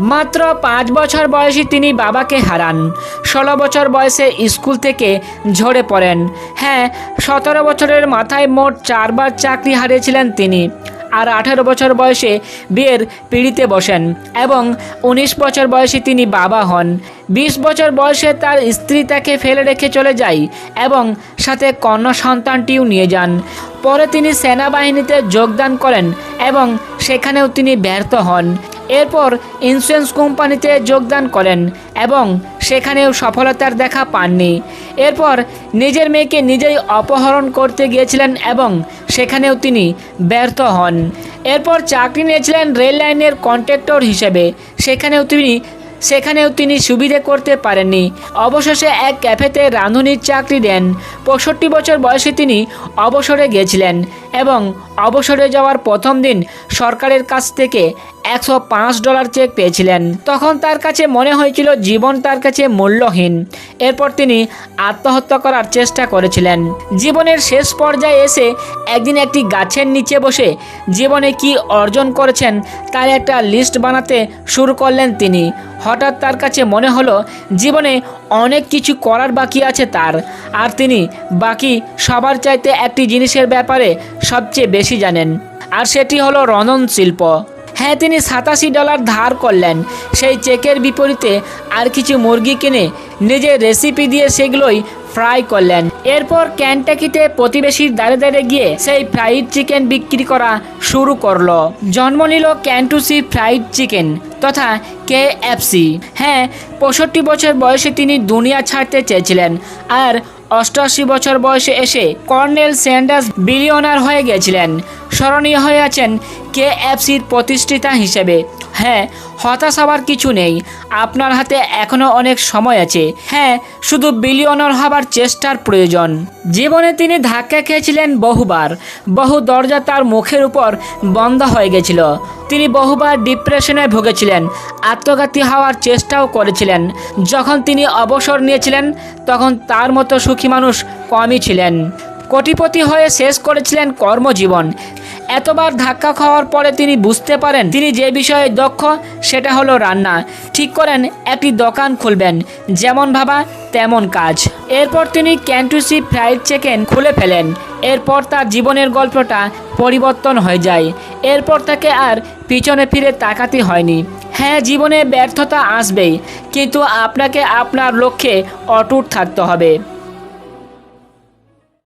মাত্র পাঁচ বছর বয়সী তিনি বাবাকে হারান। ষোলো বছর বয়সে স্কুল থেকে ঝরে পড়েন। হ্যাঁ সতেরো বছরের মাথায় মোট চারবার চাকরি হারিয়েছিলেন তিনি আর আঠারো বছর বয়সে বিয়ের পিড়িতে বসেন এবং উনিশ বছর বয়সে তিনি বাবা হন। বিশ বছর বয়সে তার স্ত্রী তাকে ফেলে রেখে চলে যায় এবং সাথে কন্যা সন্তানটিও নিয়ে যান। পরে তিনি সেনাবাহিনীতে যোগদান করেন এবং সেখানেও তিনি ব্যর্থ হন। এরপর ইন্স্যুরেন্স কোম্পানিতে যোগদান করেন এবং সেখানেও সফলতার দেখা পাননি। এরপর নিজের মেয়েকে নিজেই অপহরণ করতে গিয়েছিলেন এবং সেখানেও তিনি ব্যর্থ হন। এরপর চাকরি নিয়েছিলেন রেল লাইনের কন্ট্রাক্টর হিসেবে। সেখানেও তিনি সেখানেও তিনি সুবিধে করতে পারেননি। অবশেষে এক ক্যাফেতে রাঁধুনির চাকরি দেন। পঁয়ষট্টি বছর বয়সে তিনি অবসরে গিয়েছিলেন। এবং অবসরে যাওয়ার প্রথম দিন সরকারের কাছ থেকে একশো পাঁচ ডলার চেক পেয়েছিলেন। তখন তার কাছে মনে হয়েছিল জীবন তার কাছে মূল্যহীন। এরপর তিনি আত্মহত্যা করার চেষ্টা করেছিলেন। জীবনের শেষ পর্যায়ে এসে একদিন একটি গাছের নিচে বসে জীবনে কি অর্জন করেছেন তার একটা লিস্ট বানাতে শুরু করলেন তিনি। হঠাৎ তার কাছে মনে হলো, জীবনে অনেক কিছু করার বাকি আছে তার। আর তিনি বাকি সবার চাইতে একটি জিনিসের ব্যাপারে সবচেয়ে বেশি জানেন, আর সেটি হলো রনন শিল্প। হ্যাঁ তিনি সাতাশি ডলার ধার করলেন। সেই চেকের বিপরীতে আর কিছু মুরগি কিনে নিজের রেসিপি দিয়ে সেগুলোই ফ্রাই করলেন। এরপর ক্যান্টাকিতে প্রতিবেশীর দাঁড়ে দাঁড়িয়ে গিয়ে সেই ফ্রাইড চিকেন বিক্রি করা শুরু করল। জন্ম নিল ক্যান্টুসি ফ্রাইড চিকেন তথা কে এফসি হ্যাঁ পঁয়ষট্টি বছর বয়সে তিনি দুনিয়া ছাড়তে চেয়েছিলেন আর অষ্টআশি বছর বয়সে এসে কর্নেল স্যান্ডার্স বিলিয়নার হয়ে গেছিলেন। স্মরণীয় হয়ে আছেন কে এফসির প্রতিষ্ঠিতা হিসেবে। হ্যাঁ হতাশ হওয়ার কিছু নেই। আপনার হাতে এখনও অনেক সময় আছে। হ্যাঁ শুধু বিলিয়নার হবার চেষ্টার প্রয়োজন। জীবনে তিনি ধাক্কা খেয়েছিলেন বহুবার। বহু দরজা তার মুখের উপর বন্ধ হয়ে গেছিল। তিনি বহুবার ডিপ্রেশনে ভুগেছিলেন। আত্মঘাতী হওয়ার চেষ্টাও করেছিলেন। যখন তিনি অবসর নিয়েছিলেন, তখন তার মতো সুখী মানুষ কমই ছিলেন। কোটিপতি হয়ে শেষ করেছিলেন কর্মজীবন। এতবার ধাক্কা খাওয়ার পরে তিনি বুঝতে পারেন, তিনি যে বিষয়ে দক্ষ, সেটা হলো রান্না। ঠিক করেন, একটি দোকান খুলবেন। যেমন ভাবা, তেমন কাজ। এরপর তিনি ক্যান্টুসি ফ্রাইড চিকেন খুলে ফেলেন। এরপর তার জীবনের গল্পটা পরিবর্তন হয়ে যায়। এরপর তাকে আর পিছনে ফিরে তাকাতে হয়নি। হ্যাঁ জীবনে ব্যর্থতা আসবেই, কিন্তু আপনাকে আপনার লক্ষ্যে অটুট থাকতে হবে।